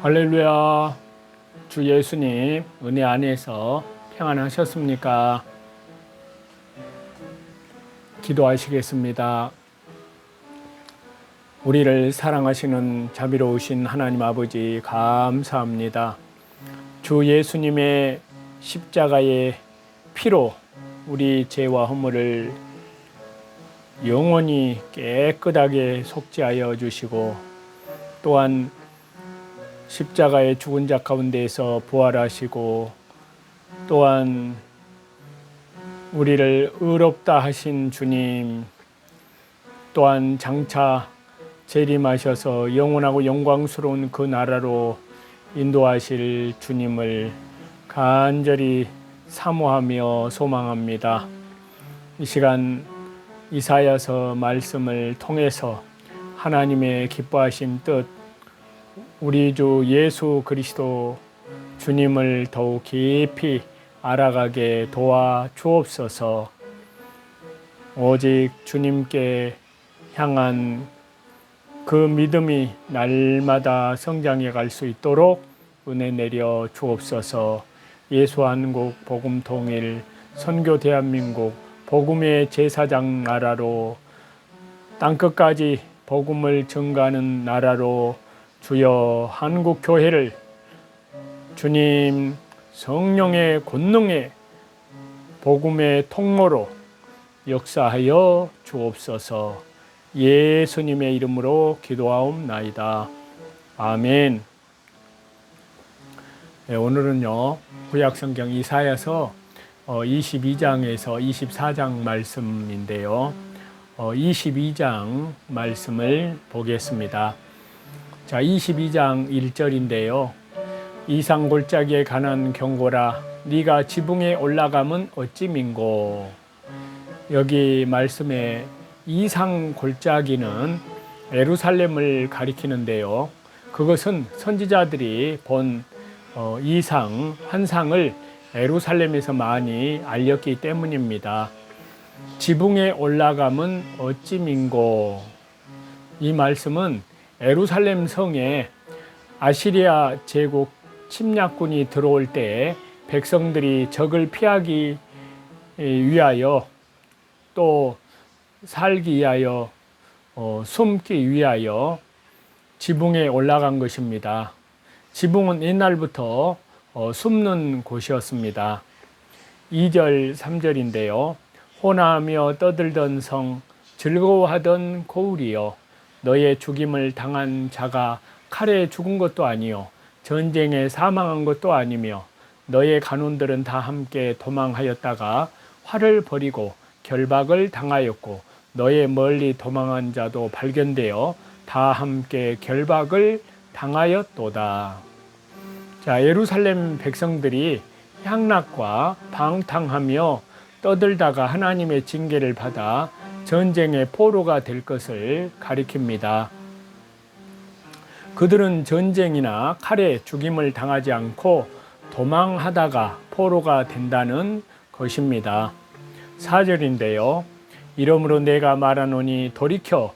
할렐루야. 주 예수님 은혜 안에서 평안하셨습니까? 기도하시겠습니다. 우리를 사랑하시는 자비로우신 하나님 아버지 감사합니다. 주 예수님의 십자가의 피로 우리 죄와 허물을 영원히 깨끗하게 속죄하여 주시고 또한 십자가의 죽은 자 가운데에서 부활하시고 또한 우리를 의롭다 하신 주님 또한 장차 재림하셔서 영원하고 영광스러운 그 나라로 인도하실 주님을 간절히 사모하며 소망합니다. 이 시간 이사야서 말씀을 통해서 하나님의 기뻐하신 뜻 우리 주 예수 그리스도 주님을 더욱 깊이 알아가게 도와 주옵소서. 오직 주님께 향한 그 믿음이 날마다 성장해 갈 수 있도록 은혜 내려 주옵소서. 예수 한국 복음 통일 선교 대한민국 복음의 제사장 나라로 땅 끝까지 복음을 증가하는 나라로 주여 한국 교회를 주님 성령의 권능의 복음의 통로로 역사하여 주옵소서 예수님의 이름으로 기도하옵나이다. 아멘. 네, 오늘은요 구약성경 이사야서 22장에서 24장 말씀인데요. 22장 말씀을 보겠습니다. 자, 22장 1절인데요. 이상 골짜기에 관한 경고라 네가 지붕에 올라가면 어찌 민고 여기 말씀에 이상 골짜기는 에루살렘을 가리키는데요. 그것은 선지자들이 본 어, 이상 환상을 에루살렘에서 많이 알렸기 때문입니다. 지붕에 올라가면 어찌 민고 이 말씀은 에루살렘 성에 아시리아 제국 침략군이 들어올 때 백성들이 적을 피하기 위하여 또 살기 위하여 어, 숨기 위하여 지붕에 올라간 것입니다. 지붕은 옛날부터 어, 숨는 곳이었습니다. 2절, 3절인데요. 호나하며 떠들던 성, 즐거워하던 고울이여, 너의 죽임을 당한 자가 칼에 죽은 것도 아니요, 전쟁에 사망한 것도 아니며, 너의 간원들은 다 함께 도망하였다가 활을 버리고 결박을 당하였고, 너의 멀리 도망한 자도 발견되어 다 함께 결박을 당하였도다. 자, 예루살렘 백성들이 향락과 방탕하며 떠들다가 하나님의 징계를 받아 전쟁의 포로가 될 것을 가리킵니다. 그들은 전쟁이나 칼에 죽임을 당하지 않고 도망하다가 포로가 된다는 것입니다. 4절인데요. 이러므로 내가 말하노니 돌이켜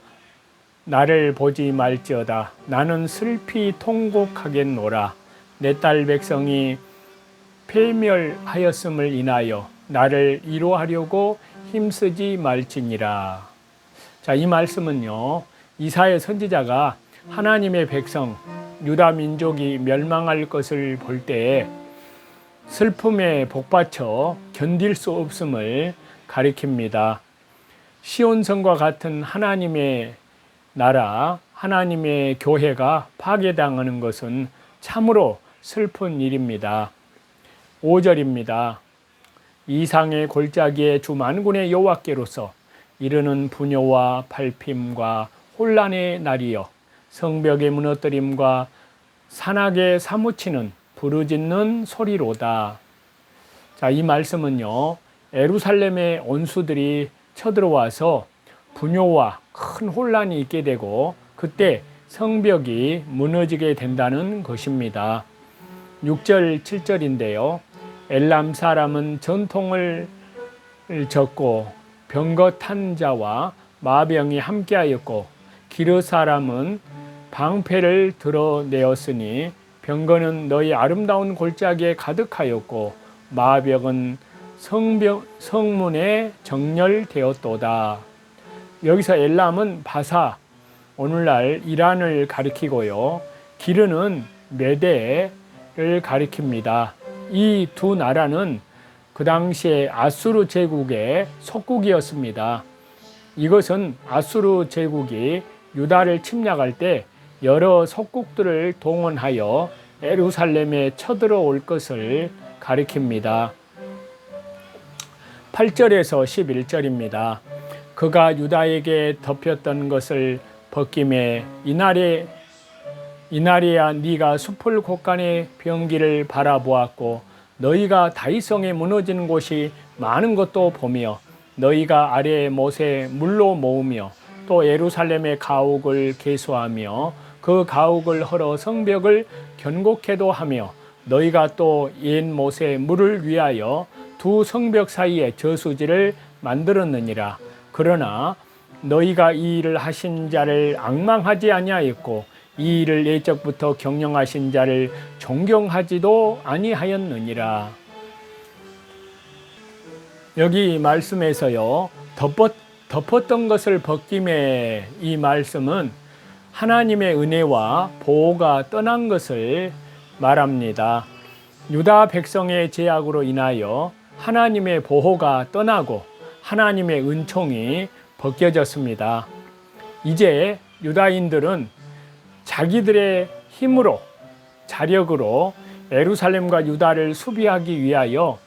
나를 보지 말지어다. 나는 슬피 통곡하겠노라. 내 딸 백성이 폐멸하였음을 인하여 나를 이로하려고 힘쓰지 말지니라. 자, 이 말씀은요. 이사의 선지자가 하나님의 백성 유다 민족이 멸망할 것을 볼때 슬픔에 복받쳐 견딜 수 없음을 가리킵니다. 시온성과 같은 하나님의 나라, 하나님의 교회가 파괴당하는 것은 참으로 슬픈 일입니다. 5절입니다. 이상의 골짜기에 주 만군의 여호와께로서 이르는 분요와 발핌과 혼란의 날이여 성벽의 무너뜨림과 산악에 사무치는 부르짖는 소리로다. 자, 이 말씀은요. 에루살렘의 원수들이 쳐들어와서 분요와 큰 혼란이 있게 되고 그때 성벽이 무너지게 된다는 것입니다. 6절, 7절인데요. 엘람 사람은 전통을 졌고 병거탄 자와 마병이 함께하였고 기르 사람은 방패를 드러내었으니 병거는 너희 아름다운 골짜기에 가득하였고 마벽은 성벽, 성문에 정렬되었도다. 여기서 엘람은 바사, 오늘날 이란을 가리키고요. 기르는 메대를 가리킵니다. 이 두 나라는 그 당시에 아수르 제국의 속국이었습니다. 이것은 아수르 제국이 유다를 침략할 때 여러 속국들을 동원하여 에루살렘에 쳐들어올 것을 가리킵니다. 8절에서 11절입니다. 그가 유다에게 덮였던 것을 벗김에 이날에 이날이야 네가 숲을 곳간의 병기를 바라보았고 너희가 다이성에 무너진 곳이 많은 것도 보며 너희가 아래의 못에 물로 모으며 또 예루살렘의 가옥을 개수하며 그 가옥을 헐어 성벽을 견고케도 하며 너희가 또 옛 못에 물을 위하여 두 성벽 사이에 저수지를 만들었느니라. 그러나 너희가 이 일을 하신 자를 악망하지 아니하였고 이 일을 예적부터 경영하신 자를 존경하지도 아니하였느니라. 여기 말씀에서요 덮었, 덮었던 것을 벗김에 이 말씀은 하나님의 은혜와 보호가 떠난 것을 말합니다. 유다 백성의 제약으로 인하여 하나님의 보호가 떠나고 하나님의 은총이 벗겨졌습니다. 이제 유다인들은 자기들의 힘으로 자력으로 에루살렘과 유다를 수비하기 위하여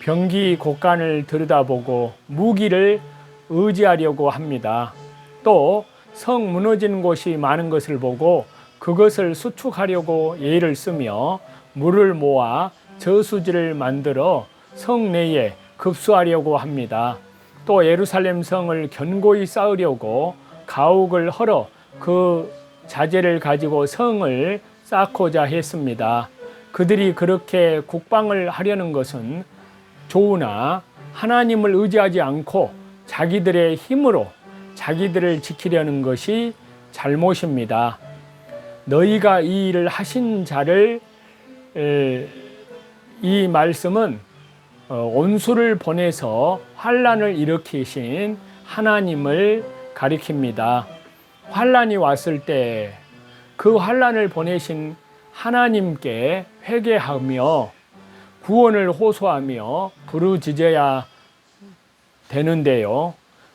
병기 곡간을 들여다보고 무기를 의지하려고 합니다. 또 성 무너진 곳이 많은 것을 보고 그것을 수축하려고 예를 쓰며 물을 모아 저수지를 만들어 성 내에 급수하려고 합니다. 또 예루살렘 성을 견고히 쌓으려고 가옥을 헐어 그 자재를 가지고 성을 쌓고자 했습니다. 그들이 그렇게 국방을 하려는 것은 좋으나 하나님을 의지하지 않고 자기들의 힘으로 자기들을 지키려는 것이 잘못입니다. 너희가 이 일을 하신 자를 이 말씀은 어, 온수를 보내서 환란을 일으키신 하나님을 가리킵니다. 환란이 왔을 때 그 환란을 보내신 하나님께 회개하며 구원을 호소하며 부르짖어야 되는데요.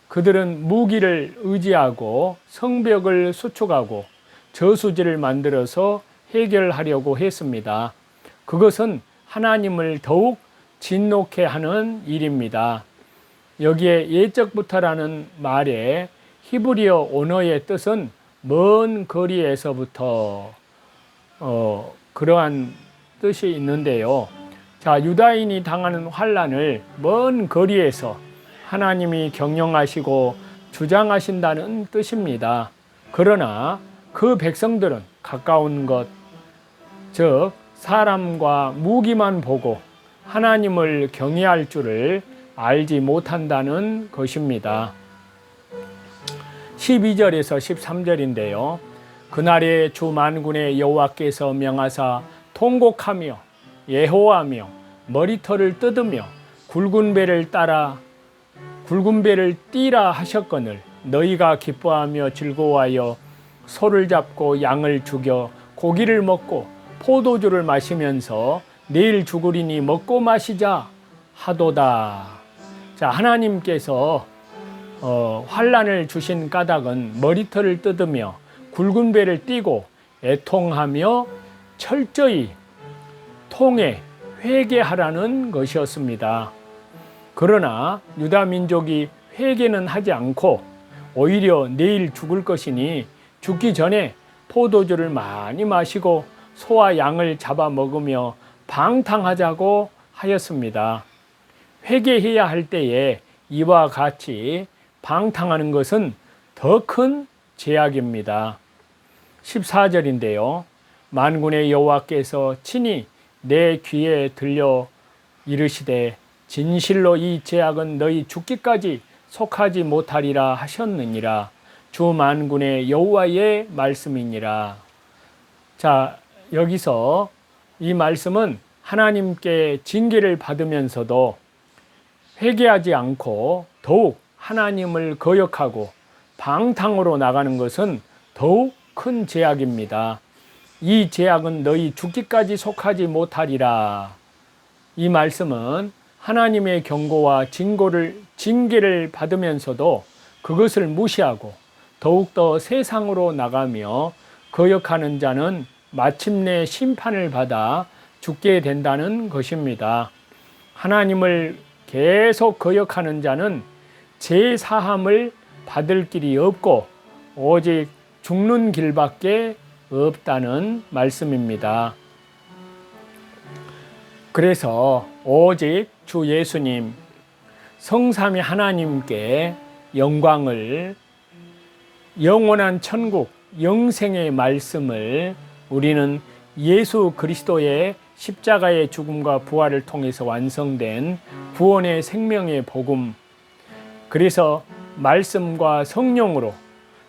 그들은 무기를 의지하고 성벽을 수축하고 저수지를 만들어서 해결하려고 했습니다. 그것은 하나님을 더욱 진노케 하는 일입니다. 여기에 예적부터라는 말에 히브리어 언어의 뜻은 먼 거리에서부터 어, 그러한 뜻이 있는데요. 자, 유다인이 당하는 환란을 먼 거리에서 하나님이 경영하시고 주장하신다는 뜻입니다. 그러나 그 백성들은 가까운 것, 즉 사람과 무기만 보고 하나님을 경외할 줄을 알지 못한다는 것입니다. 12절에서 13절인데요. 그날에 주 만군의 여호와께서 명하사 통곡하며 예호하며 머리털을 뜯으며 굵은 배를 따라 굵은 배를 띠라 하셨거늘 너희가 기뻐하며 즐거워하여 소를 잡고 양을 죽여 고기를 먹고 포도주를 마시면서 내일 죽으리니 먹고 마시자 하도다. 자 하나님께서 어, 환란을 주신 까닭은 머리털을 뜯으며 굵은 배를 띠고 애통하며 철저히 통해 회개하라는 것이었습니다. 그러나 유다 민족이 회개는 하지 않고 오히려 내일 죽을 것이니 죽기 전에 포도주를 많이 마시고 소와 양을 잡아 먹으며 방탕하자고 하였습니다. 회개해야 할 때에 이와 같이 방탕하는 것은 더큰 죄악입니다. 14절인데요. 만군의 여호와께서 친히 내 귀에 들려 이르시되 진실로 이 죄악은 너희 죽기까지 속하지 못하리라 하셨느니라 주 만군의 여호와의 말씀이니라. 자, 여기서 이 말씀은 하나님께 징계를 받으면서도 회개하지 않고 더욱 하나님을 거역하고 방탕으로 나가는 것은 더욱 큰 죄악입니다. 이 죄악은 너희 죽기까지 속하지 못하리라. 이 말씀은 하나님의 경고와 징고를 징계를 받으면서도 그것을 무시하고 더욱더 세상으로 나가며 거역하는 자는 마침내 심판을 받아 죽게 된다는 것입니다. 하나님을 계속 거역하는 자는 제 사함을 받을 길이 없고 오직 죽는 길밖에 없다는 말씀입니다. 그래서 오직 주 예수님 성삼위 하나님께 영광을 영원한 천국 영생의 말씀을 우리는 예수 그리스도의 십자가의 죽음과 부활을 통해서 완성된 구원의 생명의 복음 그래서 말씀과 성령으로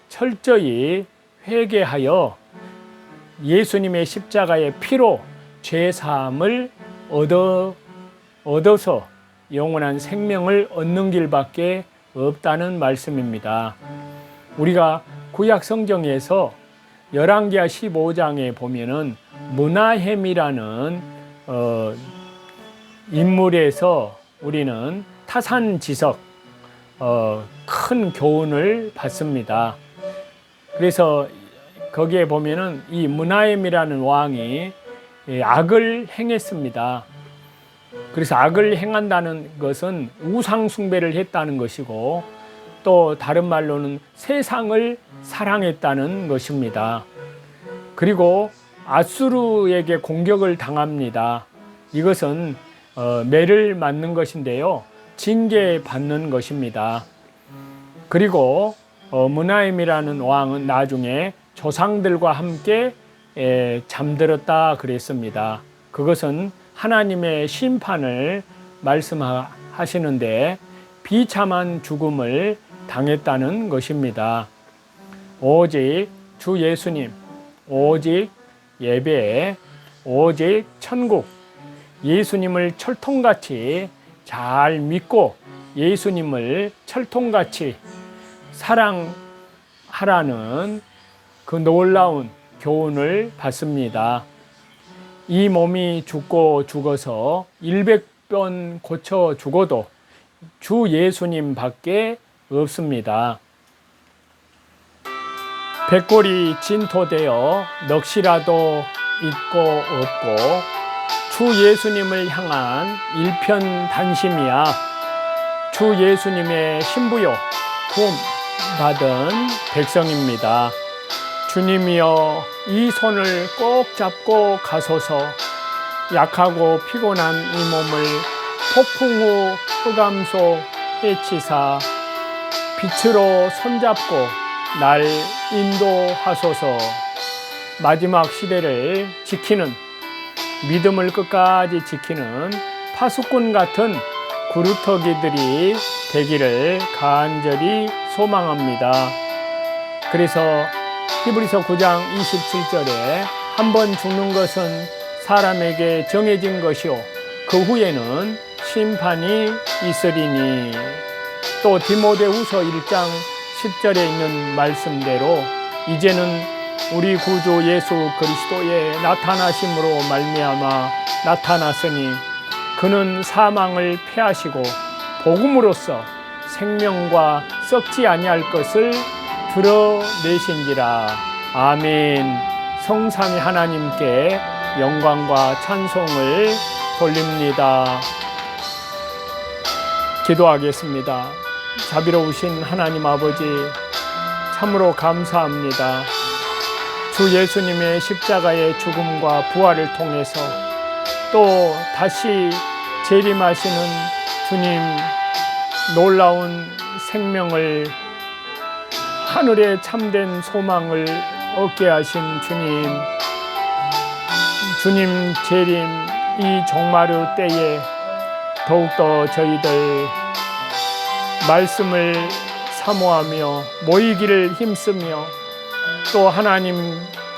철저히 회개하여 예수님의 십자가의 피로 죄 사함을 얻어 얻어서 영원한 생명을 얻는 길밖에 없다는 말씀입니다. 우리가 구약 성경에서 열왕기하 15장에 보면은 문하햄이라는 어, 인물에서 우리는 타산지석 어, 큰 교훈을 받습니다. 그래서 거기에 보면은 이 문하임이라는 왕이 악을 행했습니다. 그래서 악을 행한다는 것은 우상 숭배를 했다는 것이고 또 다른 말로는 세상을 사랑했다는 것입니다. 그리고 아수르에게 공격을 당합니다. 이것은 어, 매를 맞는 것인데요. 징계 받는 것입니다. 그리고 어, 문하임이라는 왕은 나중에 조상들과 함께 에, 잠들었다 그랬습니다. 그것은 하나님의 심판을 말씀하시는데 비참한 죽음을 당했다는 것입니다. 오직 주 예수님, 오직 예배, 오직 천국, 예수님을 철통같이 잘 믿고 예수님을 철통같이 사랑하라는 그 놀라운 교훈을 받습니다. 이 몸이 죽고 죽어서 100번 고쳐 죽어도 주 예수님 밖에 없습니다. 백골이 진토되어 넋이라도 있고 없고 주 예수님을 향한 일편 단심이야. 주 예수님의 신부요 구원 받은 백성입니다. 주님이여 이 손을 꼭 잡고 가소서. 약하고 피곤한 이 몸을 폭풍 후 흑암 속 해치사 빛으로 손잡고 날 인도하소서. 마지막 시대를 지키는 믿음을 끝까지 지키는 파수꾼 같은 구루터기들이 되기를 간절히 소망합니다. 그래서 히브리서 9장 27절에 한 번 죽는 것은 사람에게 정해진 것이요 그 후에는 심판이 있으리니 또 디모데후서 1장 10절에 있는 말씀대로 이제는 우리 구주 예수 그리스도의 나타나심으로 말미암아 나타났으니 그는 사망을 패하시고 복음으로써 생명과 썩지 아니할 것을 드러내신지라. 아멘. 성삼위 하나님께 영광과 찬송을 돌립니다. 기도하겠습니다. 자비로우신 하나님 아버지 참으로 감사합니다 주 예수님의 십자가의 죽음과 부활을 통해서 또 다시 재림하시는 주님 놀라운 생명을 하늘의 참된 소망을 얻게 하신 주님 주님 재림 이 종마루 때에 더욱더 저희들 말씀을 사모하며 모이기를 힘쓰며 또 하나님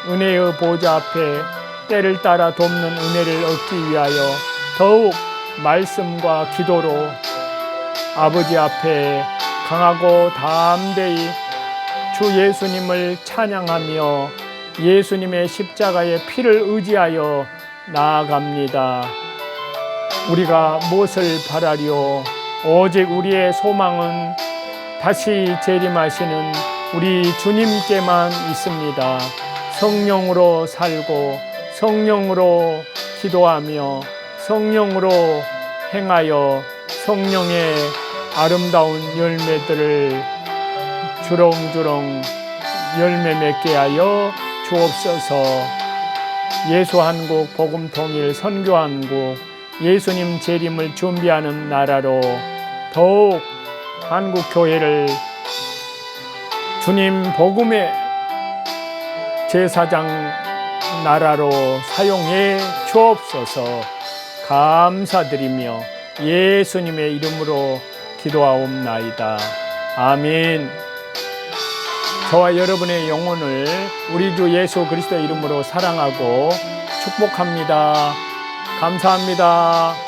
은혜의 보좌 앞에 때를 따라 돕는 은혜를 얻기 위하여 더욱 말씀과 기도로 아버지 앞에 강하고 담대히 주 예수님을 찬양하며 예수님의 십자가의 피를 의지하여 나아갑니다. 우리가 무엇을 바라리요? 오직 우리의 소망은 다시 재림하시는 우리 주님께만 있습니다. 성령으로 살고 성령으로 기도하며 성령으로 행하여 성령의 아름다운 열매들을 주렁주렁 열매 맺게 하여 주옵소서. 예수 한국 복음 통일 선교 한국 예수님 재림을 준비하는 나라로 더욱 한국 교회를 주님 복음의 제사장 나라로 사용해 주옵소서 감사드리며 예수님의 이름으로 기도하옵나이다. 아멘. 저와 여러분의 영혼을 우리 주 예수 그리스도 이름으로 사랑하고 축복합니다. 감사합니다.